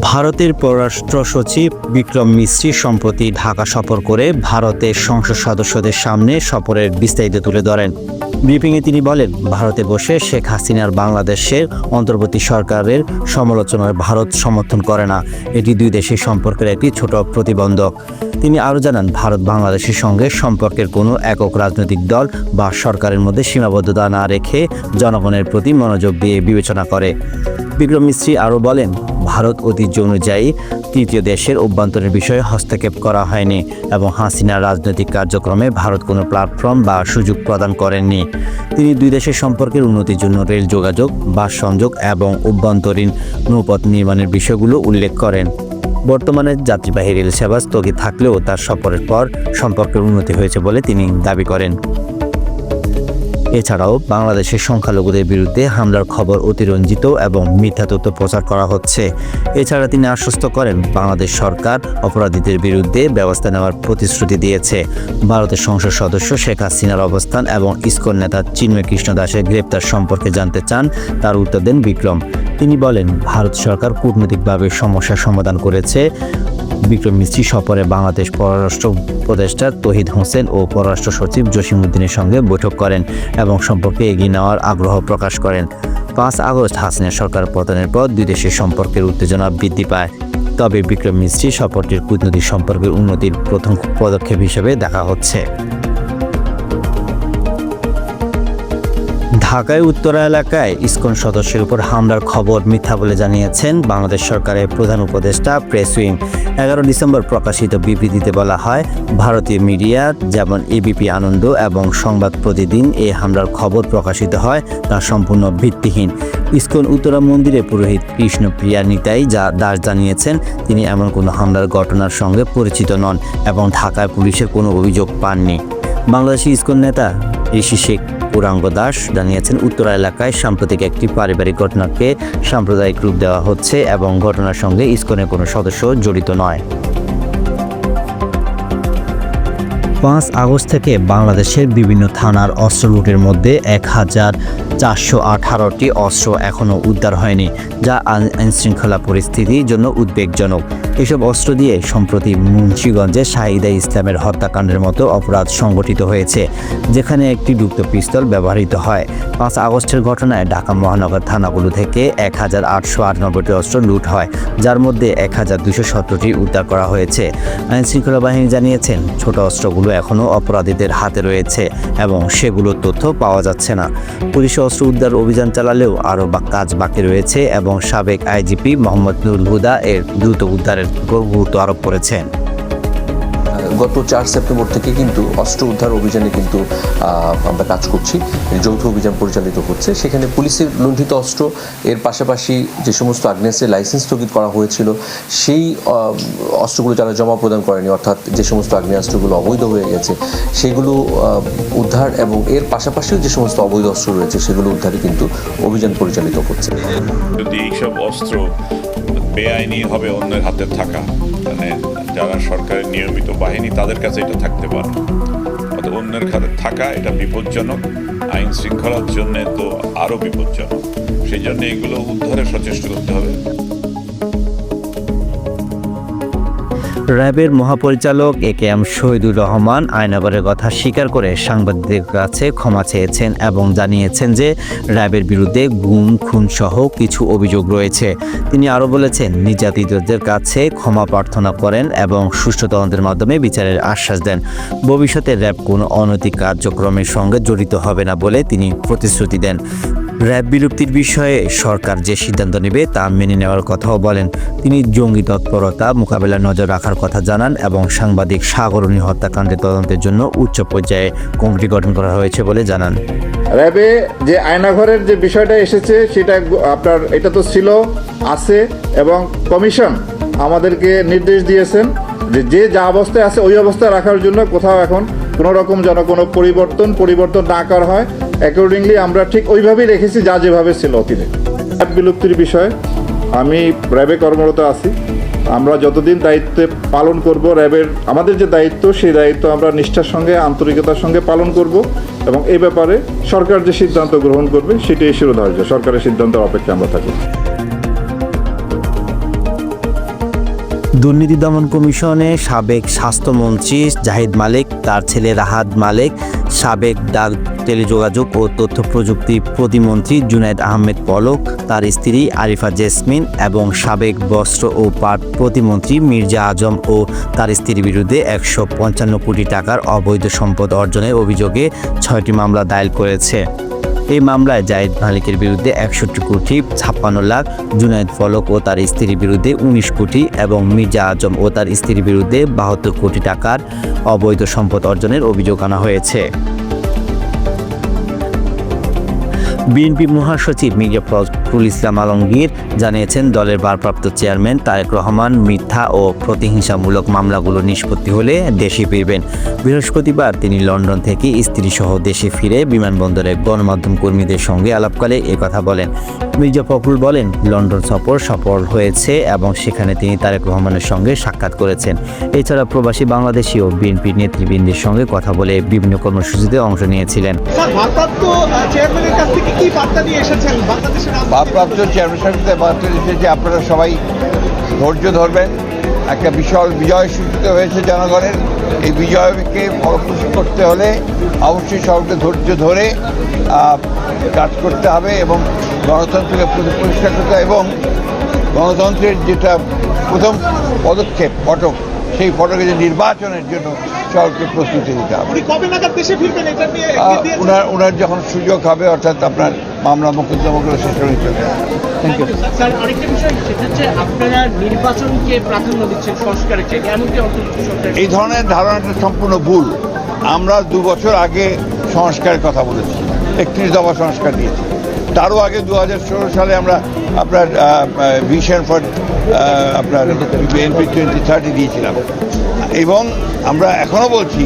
ভারতের পররাষ্ট্র সচিব বিক্রম মিশ্রি সম্প্রতি ঢাকা সফর করে ভারতের সংসদ সদস্যদের সামনে সফরের বিস্তারিত তুলে ধরেন। ব্রিফিংয়ে তিনি বলেন, ভারতে বসে শেখ হাসিনার বাংলাদেশের অন্তর্বর্তী সরকারের সমালোচনার ভারত সমর্থন করে না। এটি দুই দেশের সম্পর্কের একটি ছোট প্রতিবন্ধক। তিনি আরও জানান, ভারত বাংলাদেশের সঙ্গে সম্পর্কের কোনো একক রাজনৈতিক দল বা সরকারের মধ্যে সীমাবদ্ধতা না রেখে জনগণের প্রতি মনোযোগ দিয়ে বিবেচনা করে। বিক্রম মিস্ত্রি আরও বলেন, ভারত ঐতিহ্য অনুযায়ী তৃতীয় দেশের অভ্যন্তরের বিষয়ে হস্তক্ষেপ করা হয়নি এবং হাসিনার রাজনৈতিক কার্যক্রমে ভারত কোনো প্ল্যাটফর্ম বা সুযোগ প্রদান করেননি। তিনি দুই দেশের সম্পর্কের উন্নতির জন্য রেল যোগাযোগ, বাস সংযোগ এবং অভ্যন্তরীণ নৌপথ নির্মাণের বিষয়গুলো উল্লেখ করেন। বর্তমানে যাত্রীবাহী রেল সেবা স্থগিত থাকলেও তার সফরের পর সম্পর্কের উন্নতি হয়েছে বলে তিনি দাবি করেন। এছাড়াও বাংলাদেশের সংখ্যালঘুদের বিরুদ্ধে হামলার খবর অতিরঞ্জিত এবং মিথ্যা তথ্য প্রচার করা হচ্ছে। এছাড়া তিনি আশ্বস্ত করেন, বাংলাদেশ সরকার অপরাধীদের বিরুদ্ধে ব্যবস্থা নেওয়ার প্রতিশ্রুতি দিয়েছে। ভারতের সংসদ সদস্য শেখ হাসিনার অবস্থান এবং ইসকন নেতা চিন্ময় কৃষ্ণ দাসের গ্রেপ্তার সম্পর্কে জানতে চান, তার উত্তর দেন বিক্রম। তিনি বলেন, ভারত সরকার কূটনৈতিকভাবে সমস্যার সমাধান করেছে। বিক্রম মিস্ত্রি সফরে বাংলাদেশ পররাষ্ট্র উপদেষ্টা তহিদ হোসেন ও পররাষ্ট্র সচিব জসিমউদ্দিনের সঙ্গে বৈঠক করেন এবং সম্পর্কে এগিয়ে নেওয়ার আগ্রহ প্রকাশ করেন। পাঁচ আগস্ট হাসিনা সরকার পতনের পর দুই দেশের সম্পর্কের উত্তেজনা বৃদ্ধি পায়। তবে বিক্রম মিস্ত্রি সফরটির কূটনৈতিক সম্পর্কের উন্নতির প্রথম পদক্ষেপ হিসেবে দেখা হচ্ছে। ঢাকায় উত্তরা এলাকায় ইসকন সদস্যের উপর হামলার খবর মিথ্যা বলে জানিয়েছেন বাংলাদেশ সরকারের প্রধান উপদেষ্টা প্রেস উইং এগারো ডিসেম্বর প্রকাশিত বিবৃতিতে বলা হয়, ভারতীয় মিডিয়া যেমন এবিপি আনন্দ এবং সংবাদ প্রতিদিন এই হামলার খবর প্রকাশিত হয়, তা সম্পূর্ণ ভিত্তিহীন। ইসকন উত্তরা মন্দিরে পুরোহিত কৃষ্ণপ্রিয়া নিতাই যা দাস জানিয়েছেন, তিনি এমন কোনো হামলার ঘটনার সঙ্গে পরিচিত নন এবং ঢাকায় পুলিশের কোনো অভিযোগ পাননি। বাংলাদেশি ইসকন নেতা ঋষি শেখ পুরাঙ্গ দাস জানিয়েছেন, উত্তরা এলাকায় সাম্প্রতিক একটি পারিবারিক ঘটনাকে সাম্প্রদায়িক রূপ দেওয়া হচ্ছে এবং ঘটনার সঙ্গে ইস্কনের কোনো সদস্য জড়িত নয়। পাঁচ আগস্ট থেকে বাংলাদেশের বিভিন্ন থানার অস্ত্র লুটের মধ্যে এক হাজার চারশো আঠারোটি অস্ত্র এখনও উদ্ধার হয়নি, যা আইনশৃঙ্খলা পরিস্থিতির জন্য উদ্বেগজনক। এসব অস্ত্র দিয়ে সম্প্রতি মুন্সীগঞ্জে শাহিদা ইসলামের হত্যাকাণ্ডের মতো অপরাধ সংগঠিত হয়েছে, যেখানে একটি গুপ্ত পিস্তল ব্যবহৃত হয়। পাঁচ আগস্টের ঘটনায় ঢাকা মহানগর থানাগুলো থেকে এক হাজার আটশো আটানব্বইটি অস্ত্র লুট হয়, যার মধ্যে এক হাজার দুশো সত্তরটি উদ্ধার করা হয়েছে। আইনশৃঙ্খলা বাহিনী জানিয়েছেন, ছোট অস্ত্রগুলো এখনও অপরাধীদের হাতে রয়েছে এবং সেগুলোর তথ্য পাওয়া যাচ্ছে না। পুলিশ অস্ত্র উদ্ধার অভিযান চালালেও আরও কাজ বাকি রয়েছে এবং সাবেক আইজিপি মোহাম্মদ নুরুল হুদা এর দ্রুত উদ্ধারের গুরুত্ব আরোপ করেছেন। গত চার সেপ্টেম্বর থেকে কিন্তু অস্ত্র উদ্ধার অভিযানে কিন্তু আমরা কাজ করছি। যৌথ অভিযান পরিচালিত হচ্ছে। সেখানে পুলিশের লুণ্ঠিত অস্ত্র, এর পাশাপাশি যে সমস্ত আগ্নেয়াস্ত্রের লাইসেন্স স্থগিত করা হয়েছিল, সেই অস্ত্রগুলো যারা জমা প্রদান করেনি, অর্থাৎ যে সমস্ত আগ্নেয়াস্ত্রগুলো অবৈধ হয়ে গেছে, সেগুলো উদ্ধার এবং এর পাশাপাশিও যে সমস্ত অবৈধ অস্ত্র রয়েছে, সেগুলো উদ্ধারে কিন্তু অভিযান পরিচালিত হচ্ছে। যদি এইসব অস্ত্র বেআইনি হবে অন্যের হাতে থাকা মানে যারা সরকারের নিয়মিত বাহিনী তাদের কাছে এটা থাকতে পারে। অত অন্যের খাতে থাকা এটা বিপজ্জনক, আইন শৃঙ্খলার জন্য তো আরও বিপজ্জনক। সেই জন্য এগুলো উদ্ধারে সচেষ্ট করতে হবে। র্যাবের মহাপরিচালক A K M Shahidur Rahman আয়নাবারের কথা স্বীকার করে সাংবাদিকদের কাছে ক্ষমা চেয়েছেন এবং জানিয়েছেন যে র্যাবের বিরুদ্ধে গুম খুন সহ কিছু অভিযোগ রয়েছে। তিনি আরও বলেছেন, নির্যাতিতদের কাছে ক্ষমা প্রার্থনা করেন এবং সুষ্ঠু তদন্তের মাধ্যমে বিচারের আশ্বাস দেন। ভবিষ্যতে র্যাব কোনো অনৈতিক কার্যক্রমের সঙ্গে জড়িত হবে না বলে তিনি প্রতিশ্রুতি দেন। র্যাব বিলুপ্তির বিষয়ে সরকার যে সিদ্ধান্ত নেবে তা মেনে নেওয়ার কথাও বলেন। তিনি জঙ্গি তৎপরতা মোকাবেলায় নজর রাখার কথা জানান এবং সাংবাদিক সাগরণী হত্যাকাণ্ডের তদন্তের জন্য উচ্চ পর্যায়ে কমিটি গঠন করা হয়েছে বলে জানান। র্যাবে যে আয়নাঘরের যে বিষয়টা এসেছে, সেটা আপনার, এটা তো ছিল, আছে এবং কমিশন আমাদেরকে নির্দেশ দিয়েছেন যে যে যা অবস্থায় আছে, ওই অবস্থায় রাখার জন্য কোথাও এখন কোনো রকম যেন কোনো পরিবর্তন পরিবর্তন না করা হয়। অ্যাকর্ডিংলি আমরা ঠিক ওইভাবেই রেখেছি, যা যেভাবে ছিল অতীতে। বিলুপ্তির বিষয়ে আমি র্যাবে কর্মরত আছি। আমরা যতদিন দায়িত্বে পালন করব, র্যাবের, আমাদের যে দায়িত্ব, সেই দায়িত্ব আমরা নিষ্ঠার সঙ্গে, আন্তরিকতার সঙ্গে পালন করব এবং এ ব্যাপারে সরকার যে সিদ্ধান্ত গ্রহণ করবে, সেটাই শিরোধার্য। সরকারের সিদ্ধান্তের অপেক্ষা আমরা থাকি। দুর্নীতি দমন কমিশনে সাবেক স্বাস্থ্যমন্ত্রী জাহিদ মালিক, তার ছেলে রাহাত মালিক, সাবেক ডাক টেলিযোগাযোগ ও তথ্য প্রযুক্তি প্রতিমন্ত্রী জুনাইদ আহমেদ পলক, তার স্ত্রী আরিফা জেসমিন এবং সাবেক বস্ত্র ও পাট প্রতিমন্ত্রী মির্জা আজম ও তার স্ত্রীর বিরুদ্ধে একশো পঞ্চান্ন কোটি টাকার অবৈধ সম্পদ অর্জনের অভিযোগে ছয়টি মামলা দায়ের করেছে। এই মামলায় জায়েদ মালিকের বিরুদ্ধে একষট্টি কোটি ছাপ্পান্ন লাখ জুনায়দ ফলক ও তার স্ত্রীর বিরুদ্ধে উনিশ কোটি এবং মির্জা আজম ও তার স্ত্রীর বিরুদ্ধে বাহাত্তর কোটি টাকার অবৈধ সম্পদ অর্জনের অভিযোগ আনা হয়েছে। বিএনপি মহাসচিব মির্জা ফখরুল ইসলাম আলমগীর জানিয়েছেন, দলের ভারপ্রাপ্ত চেয়ারম্যান তারেক রহমান মিথ্যা ও প্রতিহিংসামূলক মামলাগুলো নিষ্পত্তি হলে দেশে ফিরবেন। বৃহস্পতিবার তিনি লন্ডন থেকে স্ত্রীসহ দেশে ফিরে বিমানবন্দরে গণমাধ্যম কর্মীদের সঙ্গে আলাপকালে কথা বলেন। মির্জা ফখরুল বলেন, লন্ডন সফর সফল হয়েছে এবং সেখানে তিনি তারেক রহমানের সঙ্গে সাক্ষাৎ করেছেন। এছাড়া প্রবাসী বাংলাদেশি ও বিএনপির নেতৃবৃন্দের সঙ্গে কথা বলে বিভিন্ন কর্মসূচিতে অংশ নিয়েছিলেন। চেয়ারম্যানের কাছ থেকে কি ভারপ্রাপ্ত চেয়ারম্যান সাহেবকে বার্তা যে আপনারা সবাই ধৈর্য ধরবেন, একটা বিশাল বিজয় সূচিত হয়েছে জনগণের। এই বিজয়কে ফলপ্রসূ করতে হলে অবশ্যই সবাইকে ধৈর্য ধরে কাজ করতে হবে এবং গণতন্ত্রকে প্রতি- পরিষ্কার করতে এবং গণতন্ত্রের যেটা প্রথম পদক্ষেপ ফটক সেই ফটকে যে নির্বাচনের জন্য সবাইকে প্রস্তুতি নিতে হবে? ওনার ওনার যখন সুযোগ হবে অর্থাৎ আপনার মামলা মোকদ্দমাগুলো শেষ হয়ে যাবে। থ্যাংক ইউ স্যার আরেকটা বিষয় সেটা হচ্ছে আপনারা নির্বাচনকে প্রাধান্য দিচ্ছেন সংস্কারের চেয়ে এমনকি এই ধরনের ধারণাটা সম্পূর্ণ ভুল। আমরা দু বছর আগে সংস্কারের কথা বলেছি। একত্রিশ দফা সংস্কার দিয়েছি। তারও আগে দু হাজার ষোলো সালে আমরা আপনার ভিশন ফর আপনার বিএনপি টোয়েন্টি থার্টি দিয়েছিলাম। এবং আমরা এখনও বলছি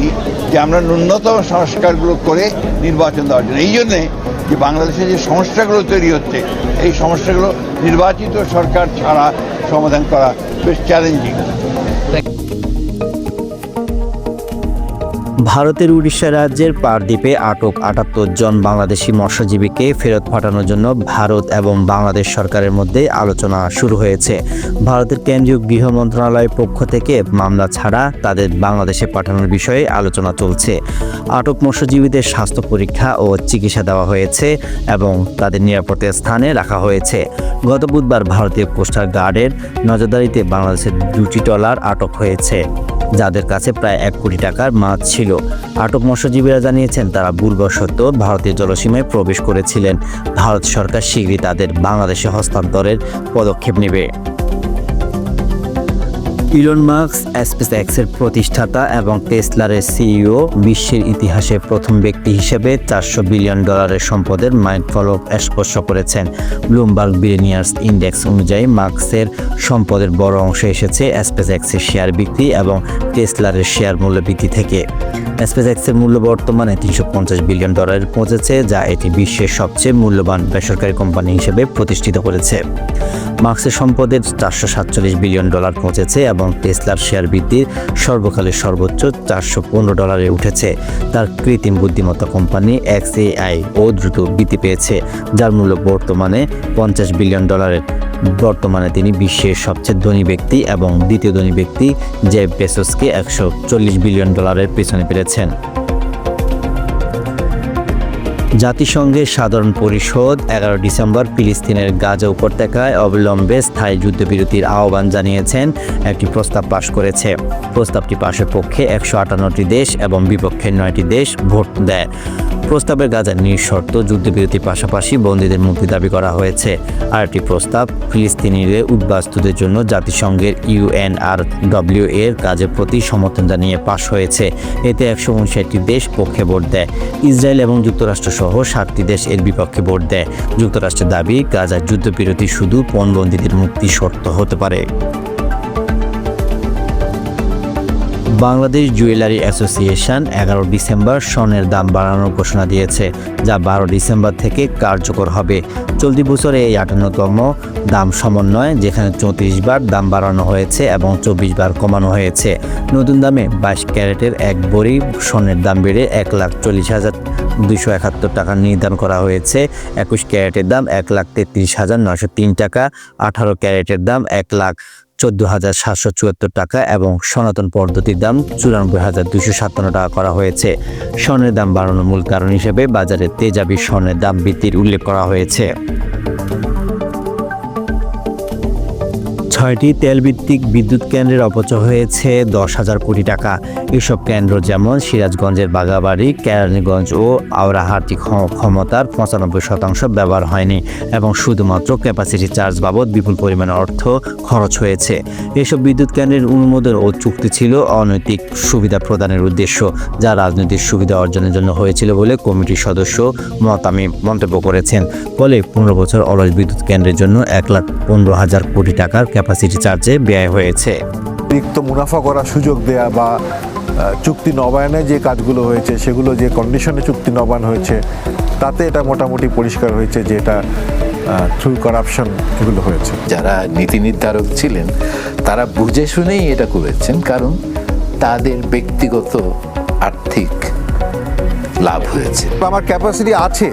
যে আমরা ন্যূনতম সংস্কারগুলো করে নির্বাচন দেওয়ার জন্য। এই জন্যে যে বাংলাদেশে যে সমস্যাগুলো তৈরি হচ্ছে, এই সমস্যাগুলো নির্বাচিত সরকার ছাড়া সমাধান করা বেশ চ্যালেঞ্জিং ভারতের উড়িষ্যা রাজ্যের পারদ্বীপে আটক আটাত্তর জন বাংলাদেশি মৎস্যজীবীকে ফেরত পাঠানোর জন্য ভারত এবং বাংলাদেশ সরকারের মধ্যে আলোচনা শুরু হয়েছে। ভারতের কেন্দ্রীয় গৃহ মন্ত্রণালয়ের পক্ষ থেকে মামলা ছাড়া তাদের বাংলাদেশে পাঠানোর বিষয়ে আলোচনা চলছে। আটক মৎস্যজীবীদের স্বাস্থ্য পরীক্ষা ও চিকিৎসা দেওয়া হয়েছে এবং তাদের নিরাপত্তার স্থানে রাখা হয়েছে। গত বুধবার ভারতীয় কোস্টাল গার্ডের নজরদারিতে বাংলাদেশের দুটি ট্রলার আটক হয়েছে। যাদের কাছে প্রায় এক কোটি টাকার মাছ ছিল। আটক মৎস্যজীবীরা জানিয়েছেন, তারা ভুলবশত ভারতীয় জলসীমায় প্রবেশ করেছিলেন। ভারত সরকার শীঘ্রই তাদের বাংলাদেশে হস্তান্তরের পদক্ষেপ নেবে। ইলন মার্কস স্পেস এক্সের প্রতিষ্ঠাতা এবং টেসলারের সিইও বিশ্বের ইতিহাসে প্রথম ব্যক্তি হিসেবে চারশো বিলিয়ন ডলারের সম্পদের মাইলফলক স্পর্শ করেছেন। ব্লুমবার্গ বিলিনিয়ার্স ইন্ডেক্স অনুযায়ী মার্কসের সম্পদের বড় অংশ এসেছে স্পেস এক্সের শেয়ার বিক্রি এবং টেসলারের শেয়ার মূল্য বৃদ্ধি থেকে। স্পেস এক্সের মূল্য বর্তমানে তিনশো পঞ্চাশ বিলিয়ন ডলারে পৌঁছেছে, যা এটি বিশ্বের সবচেয়ে মূল্যবান বেসরকারি কোম্পানি হিসেবে প্রতিষ্ঠিত করেছে। মার্কসের সম্পদের চারশো সাতচল্লিশ বিলিয়ন ডলার পৌঁছেছে এবং টেসলার শেয়ার বৃদ্ধির সর্বকালের সর্বোচ্চ চারশো পনেরো ডলারে উঠেছে। তার কৃত্রিম বুদ্ধিমত্তা কোম্পানি এক্স এআই ও দ্রুত বৃদ্ধি পেয়েছে, যার মূল্য বর্তমানে পঞ্চাশ বিলিয়ন ডলারের। বর্তমানে তিনি বিশ্বের সবচেয়ে ধনী ব্যক্তি এবং দ্বিতীয় ধনী ব্যক্তি জেফ বেসোসকে একশো চল্লিশ বিলিয়ন ডলারের পেছনে পেরেছেন জাতিসংঘের সাধারণ পরিষদ এগারো ডিসেম্বর ফিলিস্তিনের গাজা উপত্যকায় অবিলম্বে স্থায়ী যুদ্ধবিরতির আহ্বান জানিয়েছেন। একটি প্রস্তাব পাশ করেছে। প্রস্তাবটি পাশের পক্ষে একশো আটান্নটি দেশ এবং বিপক্ষে নয়টি দেশ ভোট দেয়। প্রস্তাবের গাজার নিঃশর্ত যুদ্ধবিরতির পাশাপাশি বন্দীদের মুক্তি দাবি করা হয়েছে। আর একটি প্রস্তাব, ফিলিস্তিনিদের উদ্বাস্তুদের জন্য জাতিসংঘের ইউএনআর ডব্লিউ এর কাজের প্রতি সমর্থন জানিয়ে পাশ হয়েছে। এতে একশো উনষাটটি দেশ পক্ষে ভোট দেয়। ইসরায়েল এবং যুক্তরাষ্ট্র সহ সাতটি দেশ এর বিপক্ষে ভোট দেয়। যুক্তরাষ্ট্রের দাবি, গাজার যুদ্ধবিরতি শুধু পণবন্দীদের মুক্তি শর্ত হতে পারে। বাংলাদেশ জুয়েলারি অ্যাসোসিয়েশন এগারো ডিসেম্বর স্বর্ণের দাম বাড়ানোর ঘোষণা দিয়েছে, যা বারো ডিসেম্বর থেকে কার্যকর হবে। চলতি বছরে এই আটান্নতম দাম সমন্বয় যেখানে চৌত্রিশ বার দাম বাড়ানো হয়েছে এবং চব্বিশ বার কমানো হয়েছে। নতুন দামে বাইশ ক্যারেটের এক বড়ি স্বর্ণের দাম বেড়ে এক লাখ চল্লিশ হাজার দুশো একাত্তর টাকা নির্ধারণ করা হয়েছে। একুশ ক্যারেটের দাম এক লাখ তেত্রিশ হাজার নশো তিন টাকা, আঠারো ক্যারেটের দাম এক লাখ চোদ্দ হাজার সাতশো চুয়াত্তর টাকা এবং সনাতন পদ্ধতির দাম চুরানব্বই হাজার দুশো সাতান্ন টাকা করা হয়েছে। স্বর্ণের দাম বাড়ানোর মূল কারণ হিসেবে বাজারে তেজাবি স্বর্ণের দাম বৃদ্ধির উল্লেখ করা হয়েছে। ছয়টি তেলভিত্তিক বিদ্যুৎ কেন্দ্রের অপচয় হয়েছে দশ হাজার কোটি টাকা। এসব কেন্দ্র যেমন সিরাজগঞ্জের বাগাবাড়ি, কেরানীগঞ্জ ও আওরাহাটি ক্ষ- ক্ষমতার পঁচানব্বই শতাংশ ব্যবহার হয়নি এবং শুধুমাত্র ক্যাপাসিটি চার্জ বাবদ বিপুল পরিমাণ অর্থ খরচ হয়েছে। এসব বিদ্যুৎ কেন্দ্রের অনুমোদন ও চুক্তি ছিল অনৈতিক সুবিধা প্রদানের উদ্দেশ্য, যা রাজনৈতিক সুবিধা অর্জনের জন্য হয়েছিল বলে কমিটির সদস্য মতামি মন্তব্য করেছেন। ফলে পনেরো বছর অলস বিদ্যুৎ কেন্দ্রের জন্য এক লাখ পনেরো হাজার কোটি টাকার ক্যাপাসিটি চার্জে ব্যয় হয়েছে। অতিরিক্ত মুনাফা করার সুযোগ দেয়া বা চুক্তি নবায়নে যে কাজগুলো হয়েছে সেগুলো যে কন্ডিশনে চুক্তি নবায়ন হয়েছে তাতে এটা মোটামুটি পরিষ্কার হয়েছে যে এটা থ্রু করাপশন এগুলো হয়েছে। যারা নীতি নির্ধারক ছিলেন তারা বুঝে শুনেই এটা করেছেন কারণ তাদের ব্যক্তিগত আর্থিক লাভ হয়েছে। আমার ক্যাপাসিটি আছে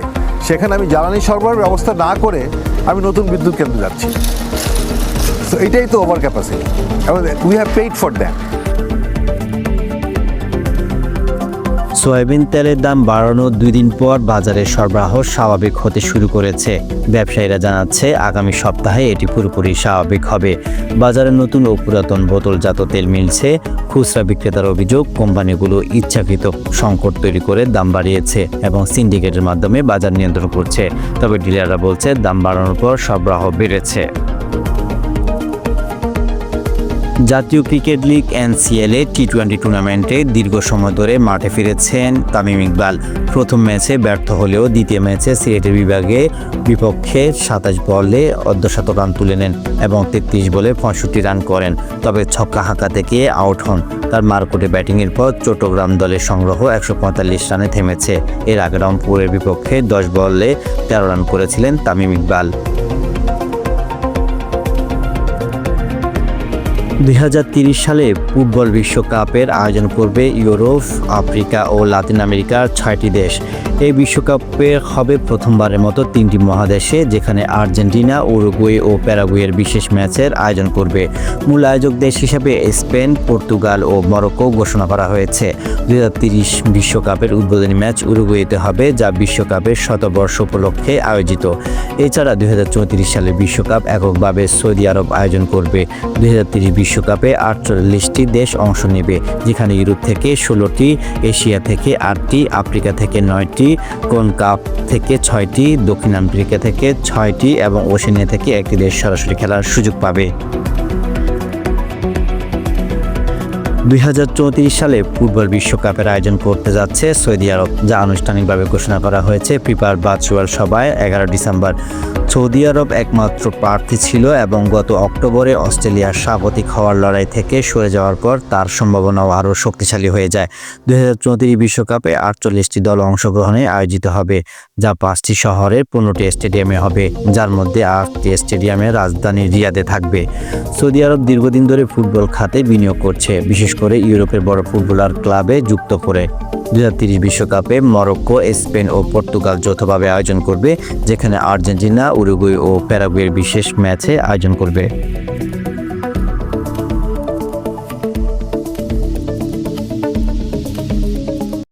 সেখানে আমি জ্বালানি সরবরাহের ব্যবস্থা না করে আমি নতুন বিদ্যুৎ কেন্দ্রে যাচ্ছি। তো এটাই তো over capacity we have paid for that soybean তেলের দাম বাড়ানোর দুই দিন পর বাজারে সরবরাহ স্বাভাবিক হতে শুরু করেছে। ব্যবসায়ীরা জানাচ্ছে, আগামী সপ্তাহে এটি পুরোপুরি স্বাভাবিক হবে। বাজারে নতুন ও পুরাতন বোতলজাত তেল মিলছে। খুচরা বিক্রেতার অভিযোগ, কোম্পানিগুলো ইচ্ছাকৃত সংকট তৈরি করে দাম বাড়িয়েছে এবং সিন্ডিকেটের মাধ্যমে বাজার নিয়ন্ত্রণ করছে। তবে ডিলাররা বলছে, দাম বাড়ানোর পর সরবরাহ বেড়েছে। জাতীয় ক্রিকেট লিগ এনসিএলে টি টোয়েন্টি টুর্নামেন্টে দীর্ঘ সময় ধরে মাঠে ফিরেছেন তামিম ইকবাল। প্রথম ম্যাচে ব্যর্থ হলেও দ্বিতীয় ম্যাচে সিলেটের বিভাগে বিপক্ষে সাতাশ বলে অর্ধশত রান তুলে নেন এবং তেত্রিশ বলে পঁয়ষট্টি রান করেন। তবে ছক্কা হাঁকা থেকে আউট হন। তার মারকুটে ব্যাটিংয়ের পর চট্টগ্রাম দলের সংগ্রহ একশো পঁয়তাল্লিশ রানে থেমেছে। এর আগে রংপুরের বিপক্ষে দশ বলে তেরো রান করেছিলেন তামিম ইকবাল। দুই সালে ফুটবল বিশ্বকাপের আয়োজন করবে ইউরোপ, আফ্রিকা ও লাতিন আমেরিকার ছয়টি দেশ। এই বিশ্বকাপে হবে প্রথমবারের মতো তিনটি মহাদেশে, যেখানে আর্জেন্টিনা, উরুগুয়ে ও প্যারাগুয়ের বিশেষ ম্যাচের আয়োজন করবে। মূল আয়োজক দেশ হিসেবে স্পেন, পর্তুগাল ও মরক্কো ঘোষণা করা হয়েছে। দুই বিশ্বকাপের উদ্বোধনী ম্যাচ উরুগুয়েতে হবে, যা বিশ্বকাপের শতবর্ষ উপলক্ষে আয়োজিত। এছাড়া দুই হাজার চৌত্রিশ সালে বিশ্বকাপ এককভাবে সৌদি আরব আয়োজন করবে। দুই বিশ্বকাপে আটচল্লিশটি দেশ অংশ নেবে, যেখানে ইউরোপ থেকে ষোলোটি, এশিয়া থেকে আটটি, আফ্রিকা থেকে নয়টি, কোন কাপ থেকে ছয়টি, দক্ষিণ আমেরিকা থেকে ছয়টি এবং ওশেনিয়া থেকে একটি দেশ সরাসরি খেলার সুযোগ পাবে। দুই হাজার চৌত্রিশ সালে ফুটবল বিশ্বকাপের আয়োজন করতে যাচ্ছে সৌদি আরব, যা আনুষ্ঠানিকভাবে ঘোষণা করা হয়েছে ফিফার ভার্চুয়াল সভায় এগারো ডিসেম্বর। সৌদি আরব একমাত্র প্রার্থী ছিল এবং গত অক্টোবরে অস্ট্রেলিয়ার স্বাগতিক হওয়ার লড়াই থেকে সরে যাওয়ার পর তার সম্ভাবনাও আরও শক্তিশালী হয়ে যায়। দুই বিশ্বকাপে আটচল্লিশটি দল অংশগ্রহণে আয়োজিত হবে, যা পাঁচটি শহরের পনেরোটি স্টেডিয়ামে হবে, যার মধ্যে আটটি স্টেডিয়ামে রাজধানী রিয়াদে থাকবে। সৌদি আরব দীর্ঘদিন ধরে ফুটবল খাতে বিনিয়োগ করছে, বিশেষ করে ইউরোপের বড় ফুটবলার ক্লাবে যুক্ত করে। দু বিশ্বকাপে মরক্কো, স্পেন ও পর্তুগাল যৌথভাবে আয়োজন করবে, যেখানে আর্জেন্টিনা, উরুগুয়ে ও প্যারাগুয়ের বিশেষ ম্যাচে আয়োজন করবে।